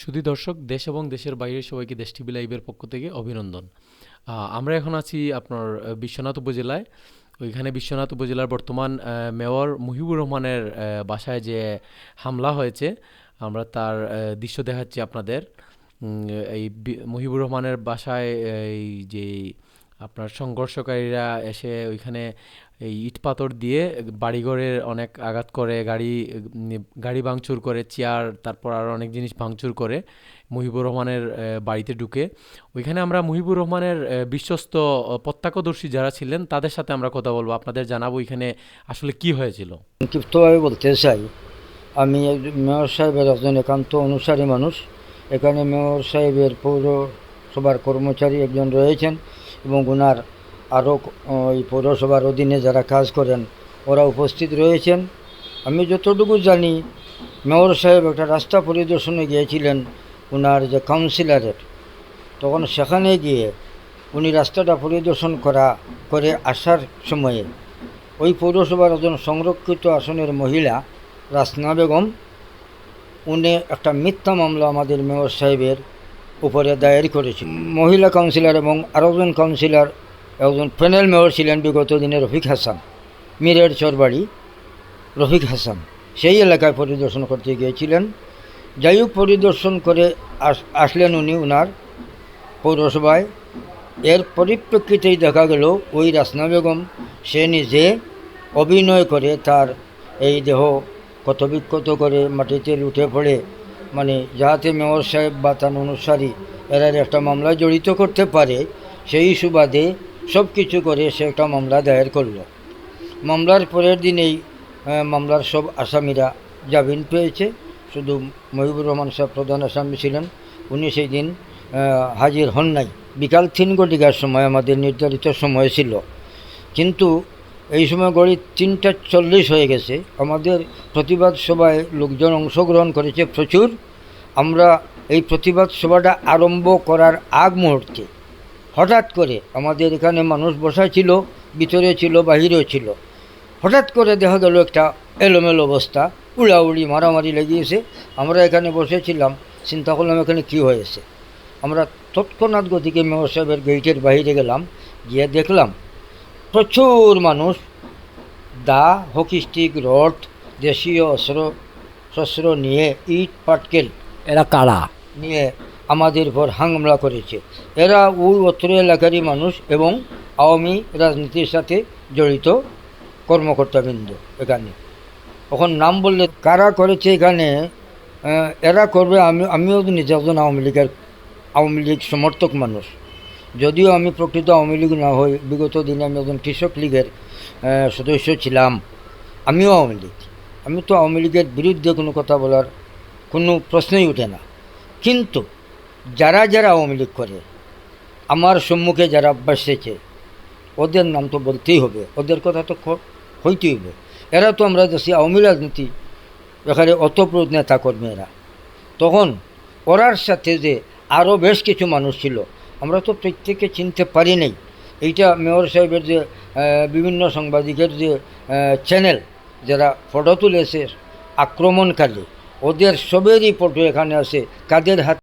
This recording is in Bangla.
শুধু দর্শক, দেশ এবং দেশের বাইরে সবাইকে দেশ টিভি লাইভের পক্ষ থেকে অভিনন্দন। আমরা এখন আছি আপনার বিশ্বনাথ উপজেলায়। ওইখানে বিশ্বনাথ উপজেলার বর্তমান মেয়র মুহিবুর রহমানের বাসায় যে হামলা হয়েছে, আমরা তার দৃশ্য দেখাচ্ছি আপনাদের। এই মুহিবুর রহমানের বাসায়, এই যে আপনার সংঘর্ষকারীরা এসে ওইখানে এই ইট পাথর দিয়ে বাড়িঘরের অনেক আঘাত করে, গাড়ি গাড়ি ভাঙচুর করে, চেয়ার, তারপর আরও অনেক জিনিস ভাঙচুর করে মুহিবুর রহমানের বাড়িতে ঢুকে। ওইখানে আমরা মুহিবুর রহমানের বিশ্বস্ত প্রত্যক্ষদর্শী যারা ছিলেন তাদের সাথে আমরা কথা বলব। আপনাদের জানাব এখানে আসলে কি হয়েছিল। সংক্ষিপ্তভাবে বলতে চাই, আমি মেয়র সাহেবের একজন একান্ত অনুসারী মানুষ। এখানে মেয়র সাহেবের পৌরসভার কর্মচারী একজন রয়েছেন। এবং ওনার আরও ওই পৌরসভার অধীনে যারা কাজ করেন, ওরা উপস্থিত রয়েছেন। আমি যতটুকু জানি, মেয়র সাহেব একটা রাস্তা পরিদর্শনে গিয়েছিলেন ওনার যে কাউন্সিলরের। তখন সেখানে গিয়ে উনি রাস্তাটা পরিদর্শন করা, করে আসার সময়ে ওই পৌরসভার একজন সংরক্ষিত আসনের মহিলা, রাসনা বেগম, উনি একটা মিথ্যা মামলা আমাদের মেয়র সাহেবের উপরে দায়ের করেছিল। মহিলা কাউন্সিলর এবং আরও একজন কাউন্সিলর একজন প্যানেল মেয়র ছিলেন বিগত দিনে রফিক হাসান, মিরের চরবাড়ি রফিক হাসান। সেই এলাকায় পরিদর্শন করতে গিয়েছিলেন। যাই হোক, পরিদর্শন করে আস- আসলেন উনি উনার পৌরসভায়। এর পরিপ্রেক্ষিতেই দেখা গেল, ওই রাসনা বেগম, সে নিজে অভিনয় করে তার এই দেহ ক্ষতবিক্ষত করে মাটিতে লুটে পড়ে। মানে যাহাতে মেয়র সাহেব বা তার অনুসারী, এরা একটা মামলা জড়িত করতে পারে, সেই সুবাদে সব কিছু করে সে একটা মামলা দায়ের করল। মামলার পরের দিনেই মামলার সব আসামিরা জামিন পেয়েছে। শুধু মহিবুর রহমান সাহেব প্রধান আসামি ছিলেন। উনি সেই দিন হাজির হন নাই। বিকাল তিন ঘটিকার সময়, আমাদের নির্ধারিত সময় ছিল। কিন্তু এই সময় গড়ি তিনটা চল্লিশ হয়ে গেছে। আমাদের প্রতিবাদ সভায় লোকজন অংশগ্রহণ করেছে প্রচুর। আমরা এই প্রতিবাদ সভাটা আরম্ভ করার আগ মুহূর্তে হঠাৎ করে আমাদের এখানে মানুষ বসা ছিল, ভিতরে ছিল, বাহিরেও ছিল। হঠাৎ করে দেখা গেল একটা এলোমেলো অবস্থা, উড়াউড়ি, মারামারি লেগিয়েছে আমরা এখানে বসেছিলাম, চিন্তা করলাম এখানে কী হয়েছে। আমরা তৎক্ষণাৎ গতিকে মেয়র সাহেবের গেইটের বাইরে গেলাম, গিয়ে দেখলাম প্রচুর মানুষ। দা হকি স্টিক রড দেশীয় অস্ত্র শস্ত্র নিয়ে ইট পাটকেল এরা কারা? নিয়ে আমাদের উপর হামলা করেছে। এরা ওই অত্র এলাকারই মানুষ এবং আওয়ামী রাজনীতির সাথে জড়িত কর্মকর্তাবৃন্দ এখানে। এখন নাম বললে কারা করেছে এখানে? এরা করবে আমি আমিও তো নিজে একজন আওয়ামী লীগের আওয়ামী লীগ সমর্থক মানুষ। যদিও আমি প্রকৃত আওয়ামী লীগ না হই বিগত দিনে আমি একজন কৃষক লীগের সদস্য ছিলাম। আমিও আওয়ামী লীগ। আমি তো আওয়ামী লীগের বিরুদ্ধে কোনো কথা বলার কোনো প্রশ্নই ওঠে না। কিন্তু যারা যারা আওয়ামী লীগ করে, আমার সম্মুখে যারা বসেছে ওদের নাম তো বলতেই হবে। ওদের কথা তো হইতেই হবে। এরা তো আমরা দেশে আওয়ামী রাজনীতি এখানে অতপ্রত নেতা কর্মী এরা তখন ওরার সাথে যে আরও বেশ কিছু মানুষ ছিল আমরা তো প্রত্যেকে চিনতে পারি নাই। এইটা মেয়র সাহেবের যে বিভিন্ন সাংবাদিকের যে চ্যানেল যারা ফটো তুলেছে, আক্রমণকারী, ওদের সবেরই ফটো এখানে আছে, কাদের হাত